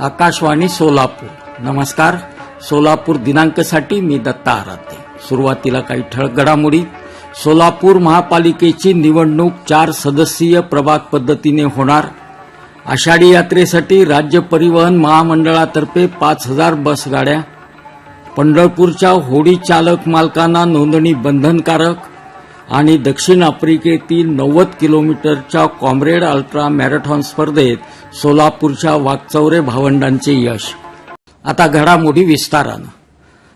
आकाशवाणी सोलापूर. नमस्कार. सोलापूर दिनांकसाठी मी दत्ता आराध्य. सुरुवातीला काही ठळक घडामोडी. सोलापूर महापालिकेची निवडणूक चार सदस्यीय प्रभाग पद्धतीने होणार. आषाढी यात्रेसाठी राज्य परिवहन महामंडळातर्फे पाच हजार बसगाड्या. पंढरपूरच्या होडी चालक मालकांना नोंदणी बंधनकारक. आणि दक्षिण आफ्रिकेतील नव्वद किलोमीटरच्या कॉम्रेड अल्ट्रा मॅरेथॉन स्पर्धेत सोलापूरच्या वाकचौरे भावंडांचे यश. आता घडामोडी विस्तारानं.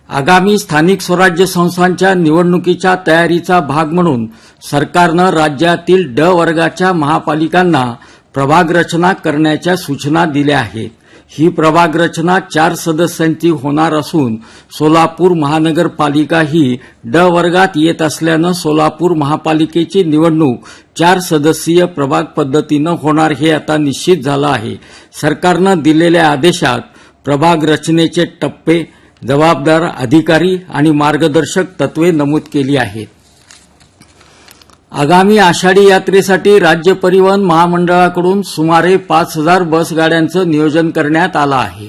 आगामी स्थानिक स्वराज्य संस्थांच्या निवडणुकीच्या तयारीचा भाग म्हणून सरकारनं राज्यातील ड वर्गाच्या महापालिकांना प्रभाग रचना करण्याच्या सूचना दिल्या आहेत. ही प्रभाग रचना चार सदस्यांची होणार असून सोलापूर महानगरपालिका ही ड वर्गात येत असल्यानं सोलापूर महापालिकेची निवडणूक चार सदस्यीय प्रभाग पद्धतीनं होणार हे आता निश्चित झालं आहे. सरकारनं दिलेल्या आदेशात प्रभाग रचनेचे टप्पे जबाबदार अधिकारी आणि मार्गदर्शक तत्वे नमूद केली आहेत. आगामी आषाढी यात्रेसाठी राज्य परिवहन महामंडळाकडून सुमारे पाच हजार बस गाड्यांचं नियोजन करण्यात आलं आहे.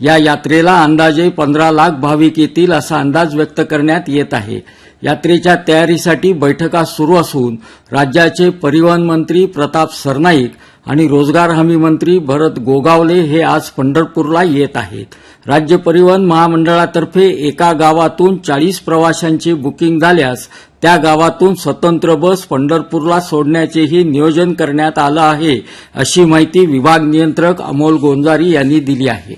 या यात्रेला अंदाजे पंधरा लाख भाविक येतील असा अंदाज व्यक्त करण्यात येत आहे. यात्रेच्या तयारीसाठी बैठका सुरू असून राज्याचे परिवहन मंत्री प्रताप सरनाईक आणि रोजगार हमी मंत्री भरत गोगावले हे आज पंढरपूरला येत आहेत. राज्य परिवहन महामंडळातर्फे एका गावातून चाळीस प्रवाशांची बुकिंग झाल्यास त्या गावातून स्वतंत्र बस पंढरपूरला सोडण्याचेही नियोजन करण्यात आलं आहे अशी माहिती विभाग नियंत्रक अमोल गोंजारी यांनी दिली आहे.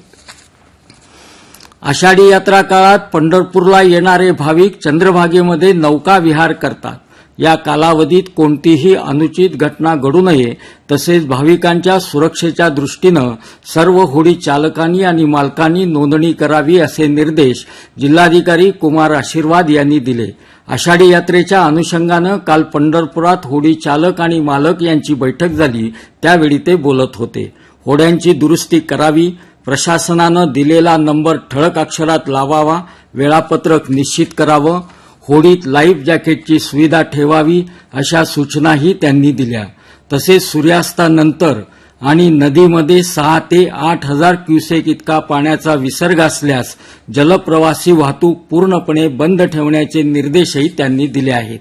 आषाढी यात्रा काळात पंढरपूरला येणारे भाविक चंद्रभागेमध्ये नौका विहार करतात. या कालावधीत कोणतीही अनुचित घटना घडू नये तसेच भाविकांच्या सुरक्षेच्या दृष्टीनं सर्व होडी चालकांनी आणि मालकांनी नोंदणी करावी असे निर्देश जिल्हाधिकारी कुमार आशीर्वाद यांनी दिले. आषाढी यात्रेच्या अनुषंगानं काल पंढरपुरात होडी चालक आणि मालक यांची बैठक झाली त्यावेळी ते बोलत होते. होड्यांची दुरुस्ती करावी प्रशासनानं दिलेला नंबर ठळक अक्षरात लावावा वेळापत्रक निश्चित करावं होडीत लाईफ जॅकेटची सुविधा ठेवावी अशा सूचनाही त्यांनी दिल्या. तसेच सूर्यास्तानंतर आणि नदीमध्ये सहा ते आठ हजार क्युसेक इतका पाण्याचा विसर्ग असल्यास जलप्रवासी वाहतूक पूर्णपणे बंद ठेवण्याचे निर्देशही त्यांनी दिले आहेत.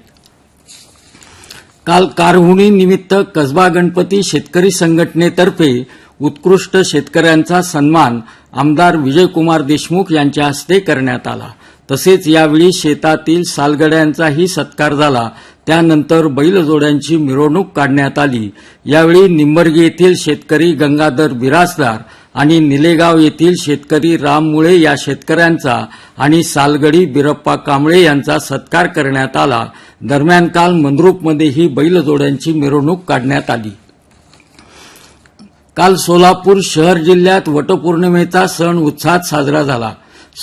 काल कारहुणीनिमित्त कसबा गणपती शेतकरी संघटनेतर्फे उत्कृष्ट शेतकऱ्यांचा सन्मान आमदार विजयकुमार देशमुख यांच्या हस्ते करण्यात आला. तसेच यावेळी शेतातील सालगड्यांचाही सत्कार झाला. त्यानंतर बैलजोड्यांची मिरवणूक काढण्यात आली. यावेळी निंबर्गी येथील शेतकरी गंगाधर बिराजदार आणि निलेगाव येथील शेतकरी राम मुळे या शेतकऱ्यांचा आणि सालगडी बिरप्पा कांबळे यांचा सत्कार करण्यात आला. दरम्यान काल मंद्रुपमध्येही बैलजोड्यांची मिरवणूक काढण्यात आली. काल सोलापूर शहर जिल्ह्यात वटपौर्णिमेचा सण उत्साहात साजरा झाला.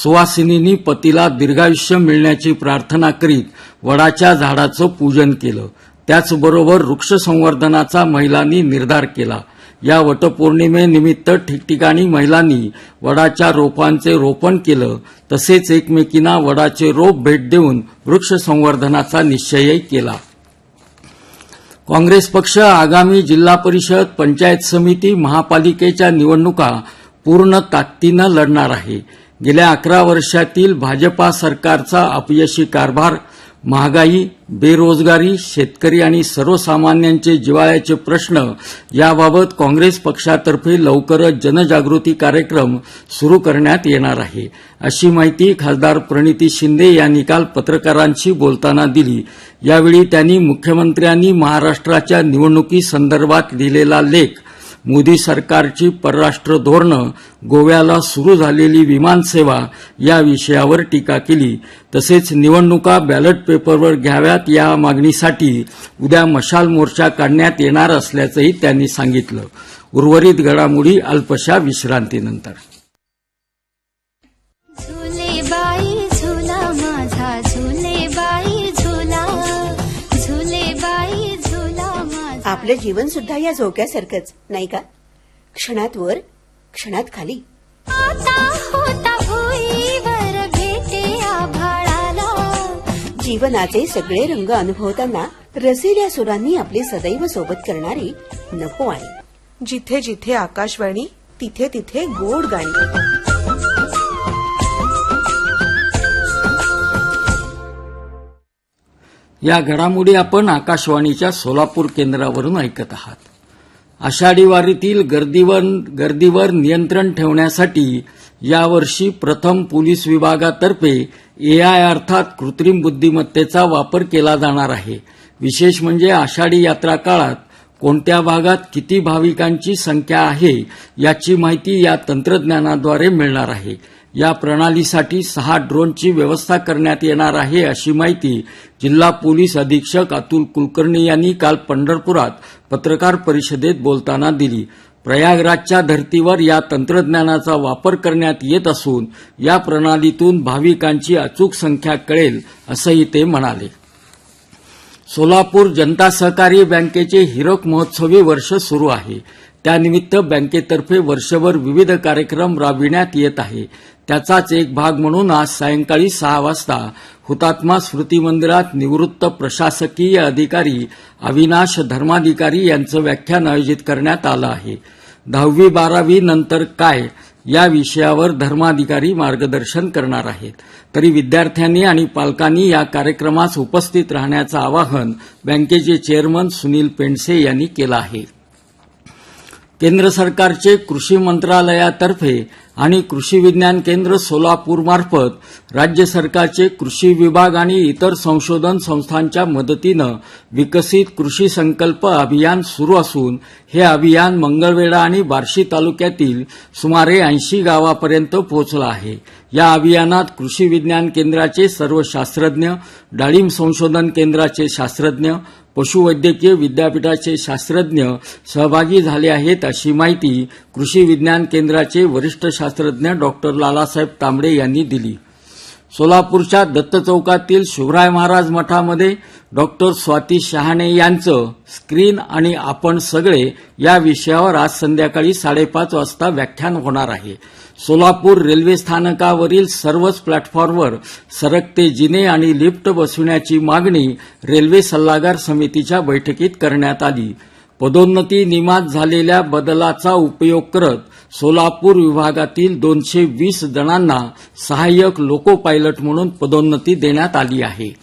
सुवासिनींनी पतीला दीर्घायुष्य मिळण्याची प्रार्थना करीत वडाच्या झाडाचं पूजन केलं. त्याचबरोबर वृक्ष संवर्धनाचा महिलांनी निर्धार केला. या वटपौर्णिमेनिमित्त ठिकठिकाणी महिलांनी वडाच्या रोपांचे रोपण केलं. तसेच एकमेकींना वडाचे रोप भेट देऊन वृक्ष संवर्धनाचा निश्चयही केला. काँग्रेस पक्ष आगामी जिल्हा परिषद पंचायत समिती महापालिकेच्या निवडणुका पूर्ण ताकदीनं लढणार आहे. गेल्या अकरा वर्षातील भाजपा सरकारचा अपयशी कारभार महागाई बेरोजगारी शेतकरी आणि सर्वसामान्यांचे जिवाळ्याचे प्रश्न याबाबत काँग्रेस पक्षातर्फे लवकरच जनजागृती कार्यक्रम सुरू करण्यात येणार आहे. अशी माहिती खासदार प्रणिती शिंदे यांनी काल पत्रकारांशी बोलताना दिली. यावेळी त्यांनी मुख्यमंत्र्यांनी महाराष्ट्राच्या निवडणुकीसंदर्भात लिहिलेला लेख मोदी सरकारची परराष्ट्र धोरणं गोव्याला सुरू झालेली विमानसेवा या विषयावर टीका केली. तसेच निवडणुका बॅलेट पेपरवर घ्याव्यात या मागणीसाठी उद्या मशाल मोर्चा काढण्यात येणार असल्याचंही त्यांनी सांगितलं. उर्वरित घडामोडी अल्पशा विश्रांतीनंतर. आपलं जीवन सुद्धा या झोक्यासारखंच नाही का? क्षणात वर क्षणात खाली. आता होता भुईवर भेटे आभाळाला. जीवनाचे सगळे रंग अनुभवताना रसिल्या सुरांनी आपले सदैव सोबत करणारी नको आणि जिथे जिथे आकाशवाणी तिथे तिथे गोड गाणी. या घडामोडी आपण आकाशवाणीच्या सोलापूर केंद्रावरून ऐकत आहात. आषाढी वारीतील गर्दीवर गर्दीवर नियंत्रण ठेवण्यासाठी यावर्षी प्रथम पोलीस विभागातर्फे एआय अर्थात कृत्रिम बुद्धिमत्तेचा वापर केला जाणार आहे. विशेष म्हणजे आषाढी यात्रा काळात कोणत्या भागात किती भाविकांची संख्या आहे याची माहिती या तंत्रज्ञानाद्वारे मिळणार आहे. या प्रणालीसाठी सहा ड्रोनची व्यवस्था करण्यात येणार आहे अशी माहिती जिल्हा पोलीस अधीक्षक अतुल कुलकर्णी यांनी काल पंढरपुरात पत्रकार परिषदेत बोलताना दिली. प्रयागराजच्या धर्तीवर या तंत्रज्ञानाचा वापर करण्यात येत असून या प्रणालीतून भाविकांची अचूक संख्या कळेल असंही ते म्हणाले. सोलापूर जनता सहकारी बँकेचे हिरक महोत्सवी वर्ष सुरू आहे. त्यानिमित्त बँकेतर्फे वर्षभर विविध कार्यक्रम राबविण्यात येत आहे. त्याचाच एक भाग म्हणून आज सायंकाळी सहा वाजता हुतात्मा स्मृती मंदिरात निवृत्त प्रशासकीय अधिकारी अविनाश धर्माधिकारी यांचं व्याख्यान आयोजित करण्यात आलं आहे. दहावी बारावी नंतर काय या विषयावर धर्माधिकारी मार्गदर्शन करणार आहेत. तरी विद्यार्थ्यांनी आणि पालकांनी या कार्यक्रमास उपस्थित राहण्याचं आवाहन बँकेचे चेअरमन सुनील पेंडसे यांनी केलं आहे. केंद्र सरकारचे कृषी मंत्रालयातर्फे आणि कृषी विज्ञान केंद्र सोलापूरमार्फत राज्य सरकारचे कृषी विभाग आणि इतर संशोधन संस्थांच्या मदतीनं विकसित कृषी संकल्प अभियान सुरू असून हे अभियान मंगळवेढा आणि बार्शी तालुक्यातील सुमारे ऐंशी गावापर्यंत पोहोचलं आहे. या अभियानात कृषी विज्ञान केंद्राचे सर्व शास्त्रज्ञ डाळिंब संशोधन केंद्राचे शास्त्रज्ञ पशुवैद्यकीय विद्यापीठाचे शास्त्रज्ञ सहभागी झाले आहेत अशी माहिती कृषी विज्ञान केंद्राचे वरिष्ठ शास्त्रज्ञ डॉक्टर लालासाहेब तांबडे यांनी दिली. सोलापूरच्या दत्त चौकातील शिवराय महाराज मठामध्ये डॉक्टर स्वाती शहाणे यांचं स्क्रीन आणि आपण सगळे या विषयावर आज संध्याकाळी साडेपाच वाजता व्याख्यान होणार आहे. सोलापूर रेल्वे स्थानकावरील सर्वच प्लॅटफॉर्मवर सरकते जिने आणि लिफ्ट बसविण्याची मागणी रेल्वे सल्लागार समितीच्या बैठकीत करण्यात आली. पदोन्नती निमात झालेल्या बदलाचा उपयोग करत सोलापूर विभागातील दोनशे वीस जणांना सहाय्यक लोको पायलट म्हणून पदोन्नती देण्यात आली आहे.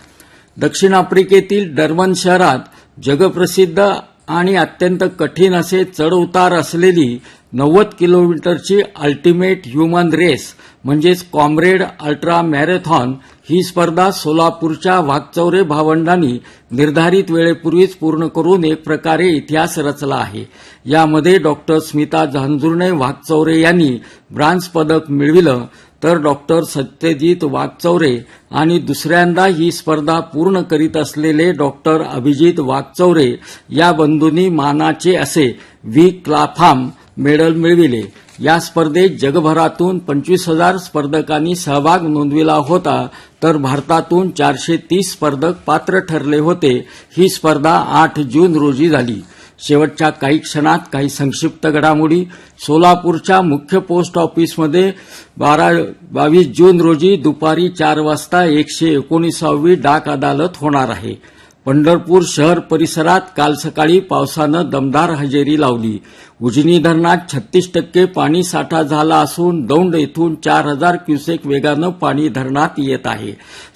दक्षिण आफ्रिकेतील डर्बन शहरात जगप्रसिद्ध आणि अत्यंत कठीण असे चढउतार असलेली नव्वद किलोमीटरची अल्टिमेट ह्युमन रेस म्हणजेच कॉम्रेड अल्ट्रा मॅरेथॉन ही स्पर्धा सोलापूरच्या वाघचौरे भावंडांनी निर्धारित वेळेपूर्वीच पूर्ण करून एक प्रकारे इतिहास रचला आहे. यामध्ये डॉक्टर स्मिता झांजुर्णे वाघचौरे यांनी ब्रान्झ पदक मिळविलं तर डॉक्टर सत्यजित वाघचौरे आणि दुसऱ्यांदा ही स्पर्धा पूर्ण करीत असलेले डॉक्टर अभिजित वाघचौरे या बंधूंनी मानाचे असे व्ही. क्लाफाम मेडल मिळविले. या स्पर्धेत जगभरातून पंचवीस हजार स्पर्धकांनी सहभाग नोंदविला होता तर भारतातून चारशे तीस स्पर्धक पात्र ठरले होते. ही स्पर्धा आठ जून रोजी झाली. शेवटच्या काही क्षणात काही संक्षिप्त घडामोडी. सोलापूरच्या मुख्य पोस्ट ऑफिसमध्ये बारा बावीस जून रोजी दुपारी चार वाजता एकशे एकोणीसावी डाक अदालत होणार आहे. पंढरपूर शहर परिसरात काल सकाळी पावसानं दमदार हजेरी लावली. उजनी धरणात छत्तीस टक्के पाणी साठा झाला असून दौंड येथून चार हजार क्युसेक वेगानं पाणी धरणात येत आहे.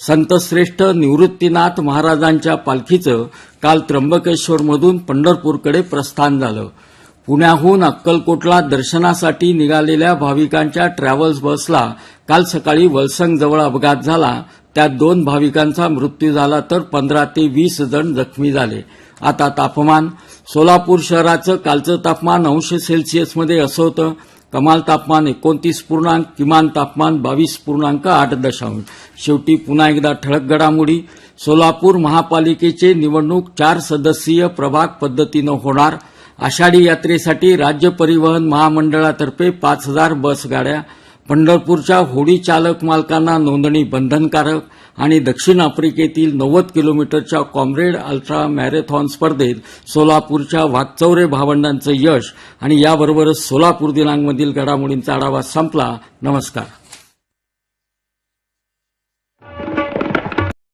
संतश्रेष्ठ निवृत्तीनाथ महाराजांच्या पालखीचं काल त्र्यंबकेश्वरमधून पंढरपूरकडे प्रस्थान झालं. पुण्याहून अक्कलकोटला दर्शनासाठी निघालेल्या भाविकांच्या ट्रॅव्हल्स बसला काल सकाळी वलसंगजवळ अपघात झाला. त्यात दोन भाविकांचा मृत्यू झाला तर पंधरा ते वीस जण जखमी झाले. आता तापमान सोलापूर शहराचं कालचं तापमान अंश सेल्सिअसमध्ये असं होतं. कमाल तापमान एकोणतीस पूर्णांक किमान तापमान बावीस पूर्णांक आठ दशांश. शेवटी पुन्हा एकदा ठळक घडामोडी. सोलापूर महापालिकेचे निवडणूक चार सदस्यीय प्रभाग पद्धतीनं होणार. आषाढी यात्रेसाठी राज्य परिवहन महामंडळातर्फे पाच हजार बस गाड्या पंढरपूरच्या होडी चालक मालकांना नोंदणी बंधनकारक आणि दक्षिण आफ्रिकेतील नव्वद किलोमीटरच्या कॉम्रेड अल्ट्रा मॅरेथॉन स्पर्धेत सोलापूरच्या वाघचौरे भावंडांचं यश आणि याबरोबरच सोलापूर दिनांकमधील घडामोडींचा आढावा संपला. नमस्कार.